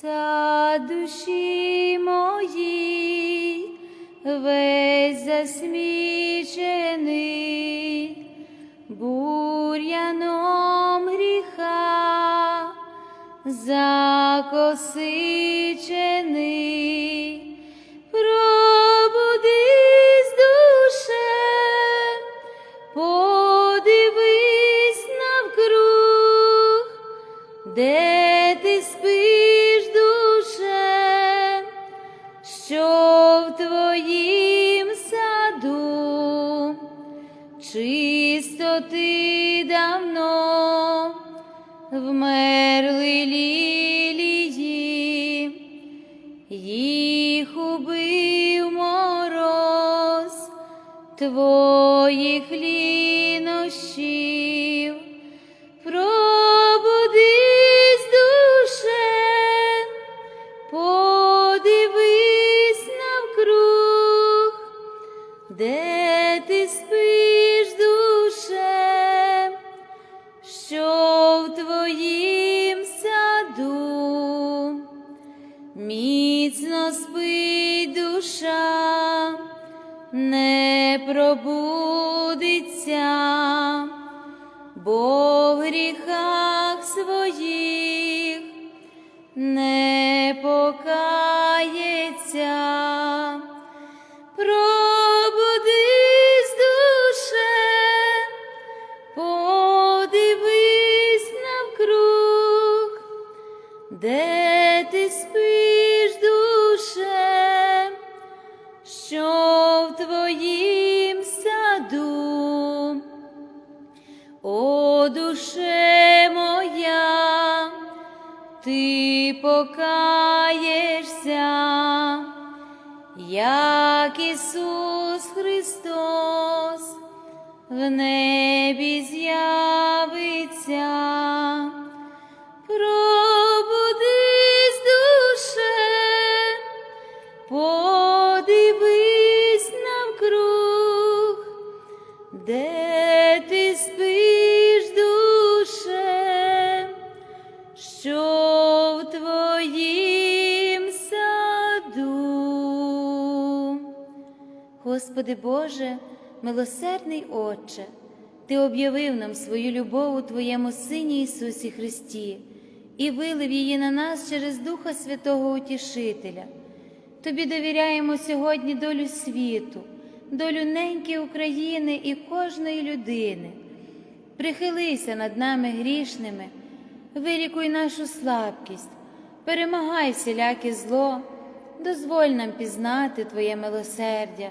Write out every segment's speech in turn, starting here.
Са душі моїй весь засмічений бур'яном гріха закосичений. Чисто ти давно вмерли лілії, їх убив мороз твоїх лінощів. Міцно спить душа, не пробудиться, бо в душе моя, ти покаєшся, як Ісус Христос в небі з'явиться. Господи Боже, милосердний Отче, Ти об'явив нам свою любов у Твоєму Сині Ісусі Христі і вилив її на нас через Духа Святого Утішителя. Тобі довіряємо сьогодні долю світу, долю неньки України і кожної людини. Прихилися над нами грішними, вирікуй нашу слабкість, перемагай всіляке зло, дозволь нам пізнати Твоє милосердя,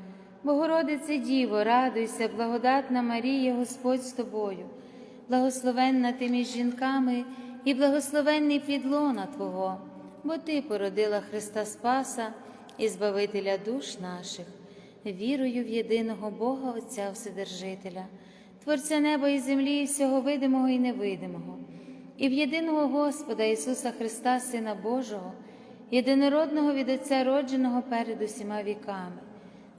Богородице Діво, радуйся, благодатна Марія, Господь з тобою, благословенна ти між жінками і благословенний підлона Твого, бо Ти породила Христа Спаса і Збавителя душ наших, вірую в єдиного Бога Отця Вседержителя, Творця неба і землі, і всього видимого і невидимого, і в єдиного Господа Ісуса Христа, Сина Божого, єдинородного від Отця родженого перед усіма віками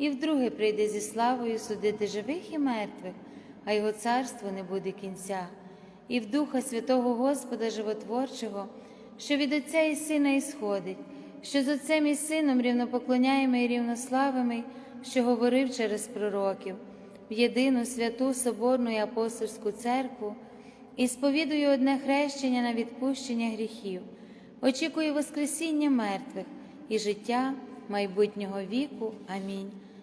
і вдруге прийде зі славою судити живих і мертвих, а його царство не буде кінця, і в Духа Святого Господа Животворчого, що від Отця і Сина ісходить, що з Отцем і Сином рівнопоклоняємо і рівнославими, що говорив через пророків, в єдину святу Соборну і апостольську церкву і сповідую одне хрещення на відпущення гріхів, очікую Воскресіння мертвих і життя майбутнього віку. Амінь.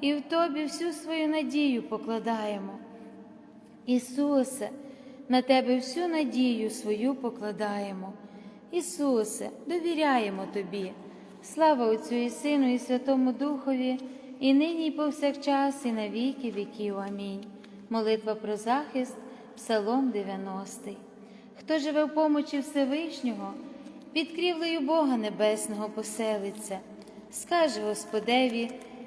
і в Тобі всю свою надію покладаємо. Ісусе, на Тебе всю надію свою покладаємо. Ісусе, довіряємо Тобі. Слава Отцю і Сину, і Святому Духові, і нині, і повсякчас, і на віки віків. Амінь. Молитва про захист, Псалом 90. Хто живе в помочі Всевишнього, під крівлею Бога Небесного поселиться, скаже Господеві,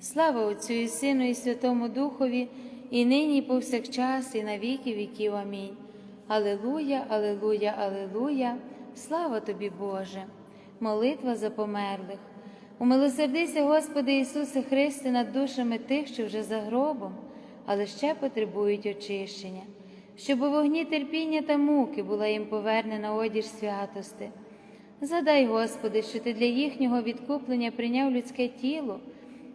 Слава Отцю і Сину, і Святому Духові, і нині, і повсякчас, і на віки віків. Амінь. Алелуя, Алелуя, Алелуя. Слава тобі, Боже, молитва за померлих. Умилосердися, Господи Ісусе Христе, над душами тих, що вже за гробом, але ще потребують очищення, щоб у вогні терпіння та муки була їм повернена одіж святости. Задай, Господи, що Ти для їхнього відкуплення прийняв людське тіло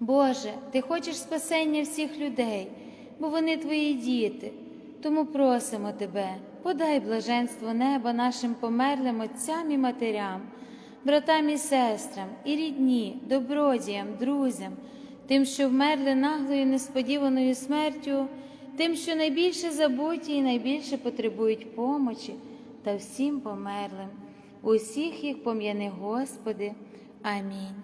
Боже, Ти хочеш спасення всіх людей, бо вони Твої діти. Тому просимо Тебе, подай блаженство неба нашим померлим отцям і матерям, братам і сестрам, і рідні, добродіям, друзям, тим, що вмерли наглою несподіваною смертю, тим, що найбільше забуті і найбільше потребують помочі, та всім померлим. Усіх їх пом'яни, Господи. Амінь.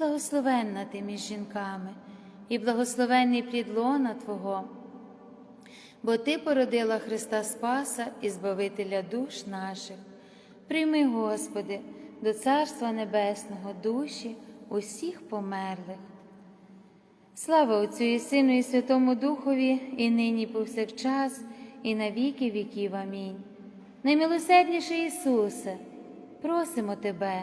благословенна ти між жінками, і благословенний плід лона Твого, бо Ти породила Христа Спаса і Збавителя душ наших. Прийми, Господи, до Царства Небесного душі усіх померлих. Слава Отцю і Сину, і Святому Духові, і нині, і повсякчас, і на віки віків. Амінь. Наймилосердніший Ісусе, просимо Тебе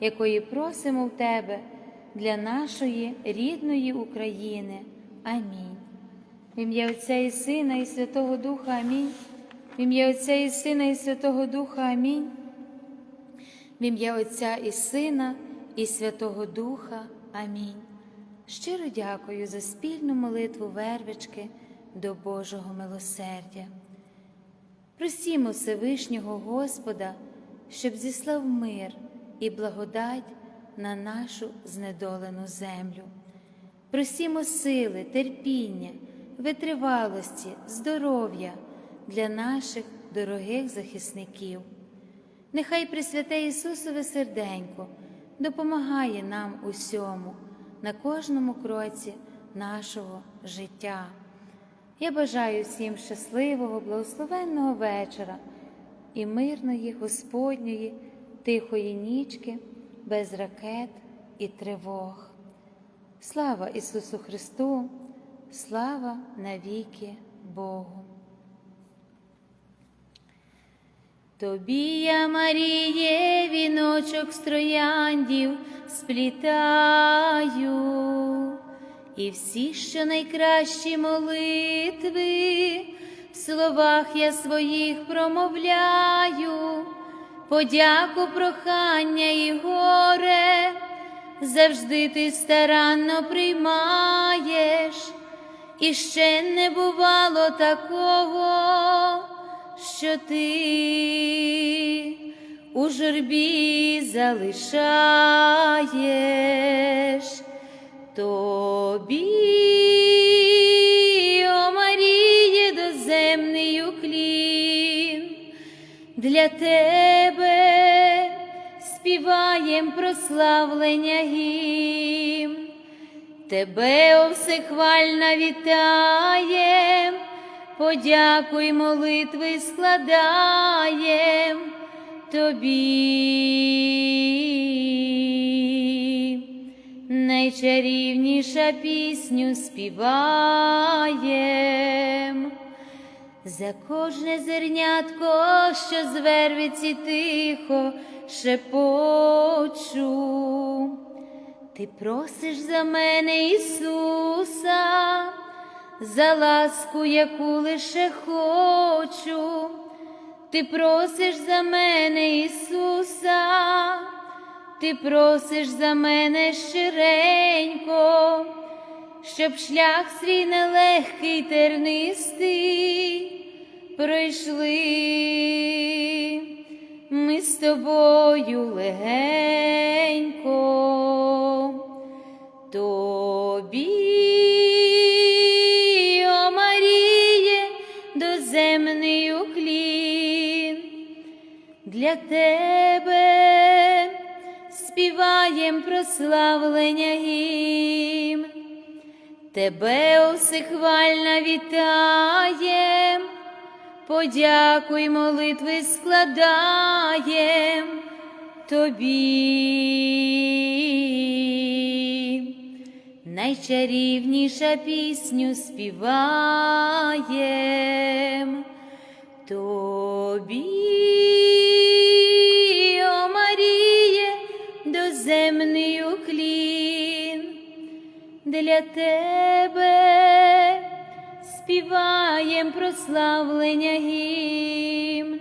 якої просимо в Тебе для нашої рідної України. Амінь. В ім'я Отця і Сина, і Святого Духа Амінь. В ім'я Отця і Сина, і Святого Духа Амінь. В ім'я Отця і Сина, і Святого Духа. Амінь. Щиро дякую за спільну молитву вервички до Божого милосердя. Просімо Всевишнього Господа, щоб зіслав мир і благодать на нашу знедолену землю. Просімо сили, терпіння, витривалості, здоров'я для наших дорогих захисників. Нехай Пресвяте Ісусове серденько допомагає нам усьому на кожному кроці нашого життя. Я бажаю всім щасливого, благословенного вечора і мирної Господньої, тихої нічки, без ракет і тривог. Слава Ісусу Христу, слава навіки Богу. Тобі я, Маріє, віночок з трояндів сплітаю, і всі, що найкращі молитви, в словах я своїх промовляю, подяку, прохання і горе, завжди ти старанно приймаєш, і ще не бувало такого що ти у журбі залишаєш. Тобі, для тебе співаєм прославлення гімн, тебе о всехвальна вітаєм. Подякуй молитви складаєм. Тобі, найчарівніша пісню співаєм. За кожне зернятко, що з тихо шепочу, ти просиш за мене Ісуса за ласку, яку лише хочу, ти просиш за мене Ісуса, ти просиш за мене щиренько, щоб шлях свій нелегкий тернистий пройшли ми з тобою легенько. Тобі, о Маріє, доземний уклін, для тебе співаєм прославлення гімн. Тебе усихвальна вітаєм, подякуй молитви складаєм тобі. Найчарівніша пісню співаєм тобі, о Маріє, доземний уклін для тебе співаєм прославлення гімн.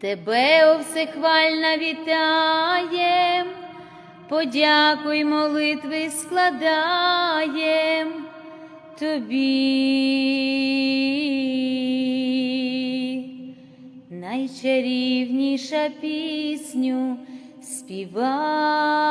Тебе о всехвальна вітаєм, подякуй молитви складаєм тобі. Найчарівніша пісню співає.